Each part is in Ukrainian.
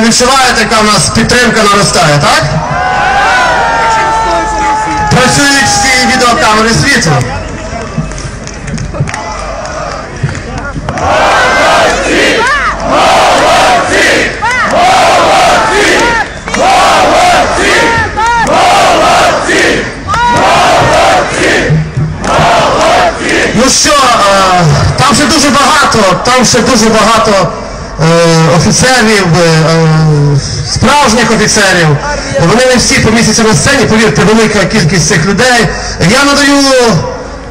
ви відчуваєте, яка в нас підтримка наростає, так? Працюють всі відеокамери світу. Ну що, е, там ще дуже багато, там ще дуже багато офіцерів, е, е, справжніх офіцерів. Вони не всі помістяться на сцені, повірте, велика кількість цих людей. Я надаю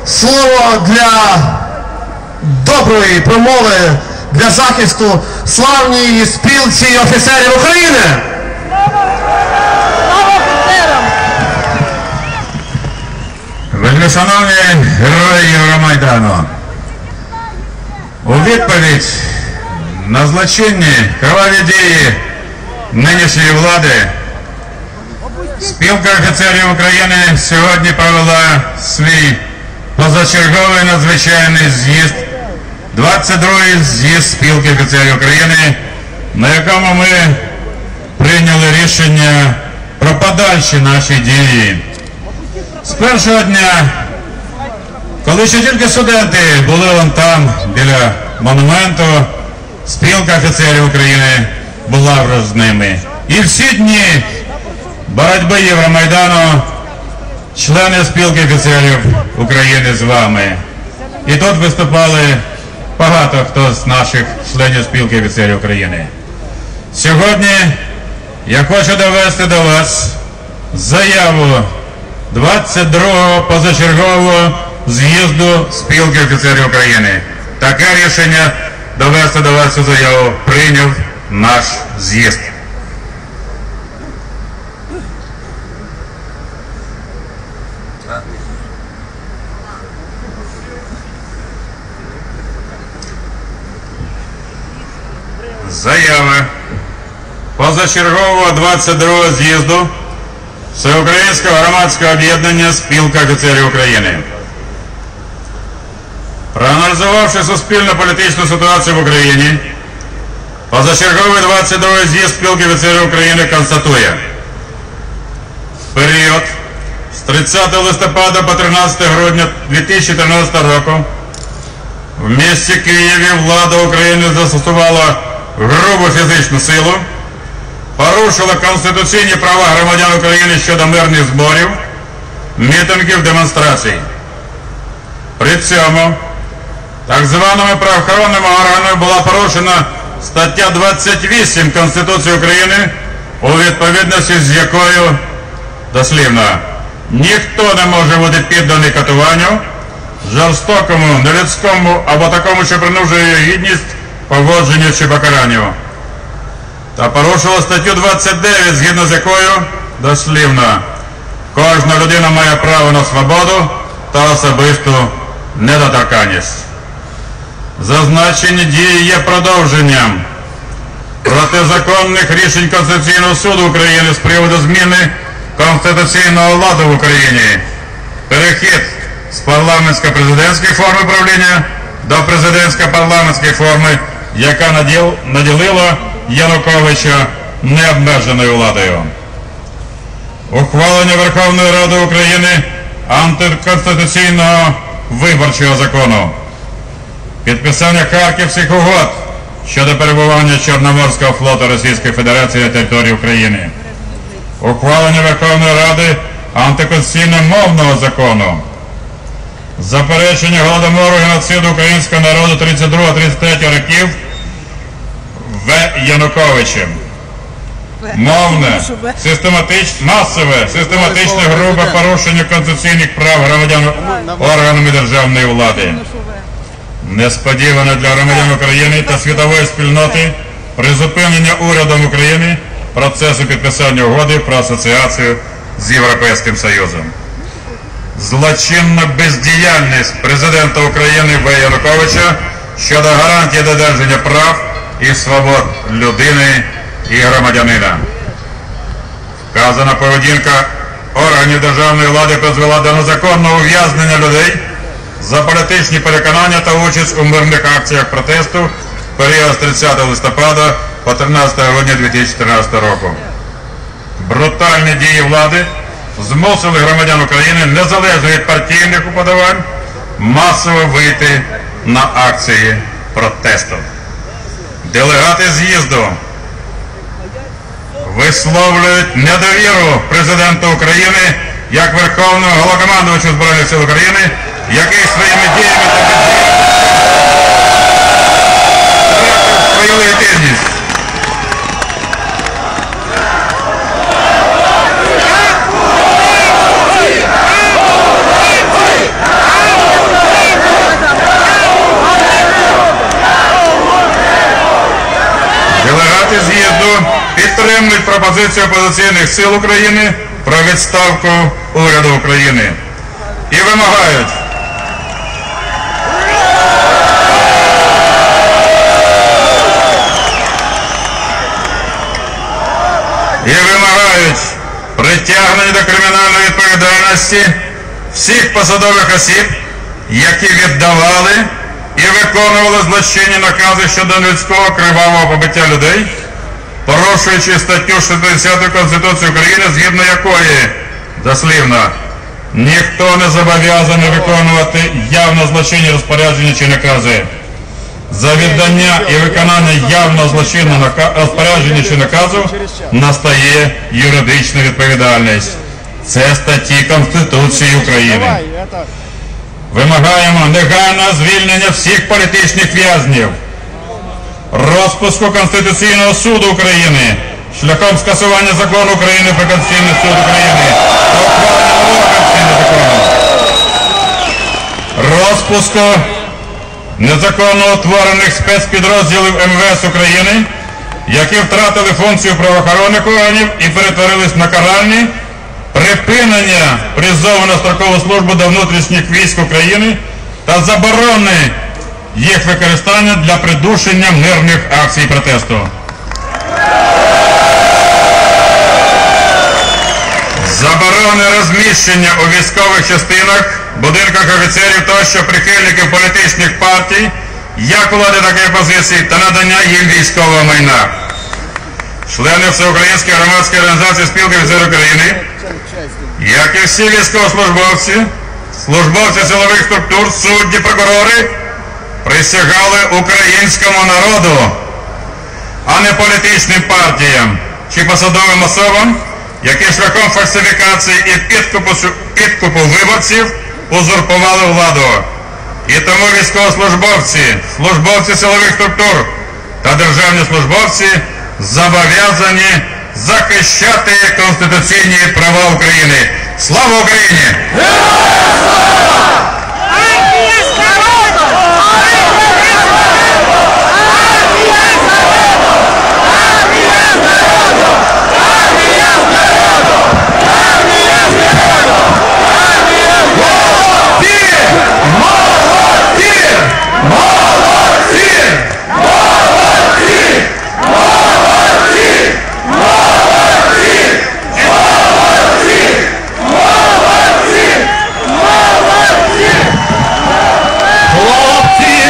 слово для доброї промови для захисту славній спілці офіцерів України. Вельмишановні герої Євромайдану, у відповідь на злочинні кроваві дії нинішньої влади спілка офіцерів України сьогодні провела свій позачерговий надзвичайний з'їзд, 22-й з'їзд спілки офіцерів України, на якому ми прийняли рішення про подальші наші дії. З першого дня, коли ще тільки студенти були вон там, біля монументу, спілка офіцерів України була вже з ними. І всі дні боротьби Євромайдану члени спілки офіцерів України з вами. І тут виступали багато хто з наших членів спілки офіцерів України. Сьогодні я хочу довести до вас заяву 22-го позачергового з'їзду спілки офіцерів України. Таке рішення довести до вас цю заяву прийняв наш з'їзд. Заява позачергового 22-го з'їзду Всеукраїнського громадського об'єднання Спілка офіцерів України. Проаналізувавши суспільно-політичну ситуацію в Україні, позачерговий 22-й з'їзд Спілки офіцерів України констатує період з 30 листопада по 13 грудня 2013 року в місті Києві влада України застосувала грубу фізичну силу порушила конституційні права громадян України щодо мирних зборів, мітингів, демонстрацій. При цьому так званими правоохоронними органами була порушена стаття 28 Конституції України, у відповідності з якою дослівно ніхто не може бути підданий катуванню, жорстокому, нелюдському або такому, що принужує гідність, поводженню чи покаранню та порушила статтю 29, згідно з якою дослівно кожна людина має право на свободу та особисту недоторканність. Зазначені дії є продовженням протизаконних рішень Конституційного суду України з приводу зміни конституційного ладу в Україні, перехід з парламентсько-президентської форми правління до президентсько-парламентської форми, яка наділ- наділила Януковича необмеженою владою. Ухвалення Верховної Ради України антиконституційного виборчого закону. Підписання Харківських угод щодо перебування Чорноморського флоту Російської Федерації на території України. Ухвалення Верховної Ради антиконституційно мовного закону. Заперечення голодомору геноциду українського народу 32-33 років В. Януковичем. Мовне, систематичне, масове, систематичне грубе порушення конституційних прав громадян органами державної влади. Несподівано для громадян України та світової спільноти призупинення урядом України процесу підписання угоди про асоціацію з Європейським Союзом. Злочинна бездіяльність президента України В. Януковича щодо гарантії додержання прав і свобод людини і громадянина. Вказана поведінка органів державної влади призвела до незаконного ув'язнення людей за політичні переконання та участь у мирних акціях протесту період з 30 листопада по 13 грудня 2014 року. Брутальні дії влади змусили громадян України, незалежно від партійних уподобань, масово вийти на акції протесту. Делегати з'їзду висловлюють недовіру президенту України як Верховного Головнокомандувачу Збройних сил України, який своїми діями та бездіями свою легітимність. Делегати з'їзду підтримують пропозицію опозиційних сил України про відставку уряду України і вимагають і вимагають притягнення до кримінальної відповідальності всіх посадових осіб, які віддавали і виконували злочинні накази щодо людського кривавого побиття людей, порушуючи статтю 60 Конституції України, згідно якої дослівно ніхто не зобов'язаний виконувати явно злочинні розпорядження чи накази. За віддання і виконання явно злочинного розпорядження чи наказу настає юридична відповідальність. Це статті Конституції України. Вимагаємо негайного звільнення всіх політичних в'язнів, розпуску Конституційного суду України шляхом скасування закону України про Конституційний суд України та ухвалення Конституційного закону, розпуску незаконно утворених спецпідрозділів МВС України, які втратили функцію правоохоронних органів і перетворились на каральні, припинення призову на строкову службу до внутрішніх військ України та заборони їх використання для придушення мирних акцій протесту. Заборони розміщення у військових частинах, будинках офіцерів тощо прихильників політичних партій, як влади, так і опозиції, та надання їм військового майна. Члени Всеукраїнської громадської організації спілки офіцерів України, як і всі військовослужбовці, службовці силових структур, судді, прокурори, присягали українському народу, а не політичним партіям чи посадовим особам, які шляхом фальсифікації і підкупу, підкупу виборців узурпували владу. І тому військовослужбовці, службовці силових структур та державні службовці зобов'язані захищати конституційні права України. Слава Україні! Здоровья!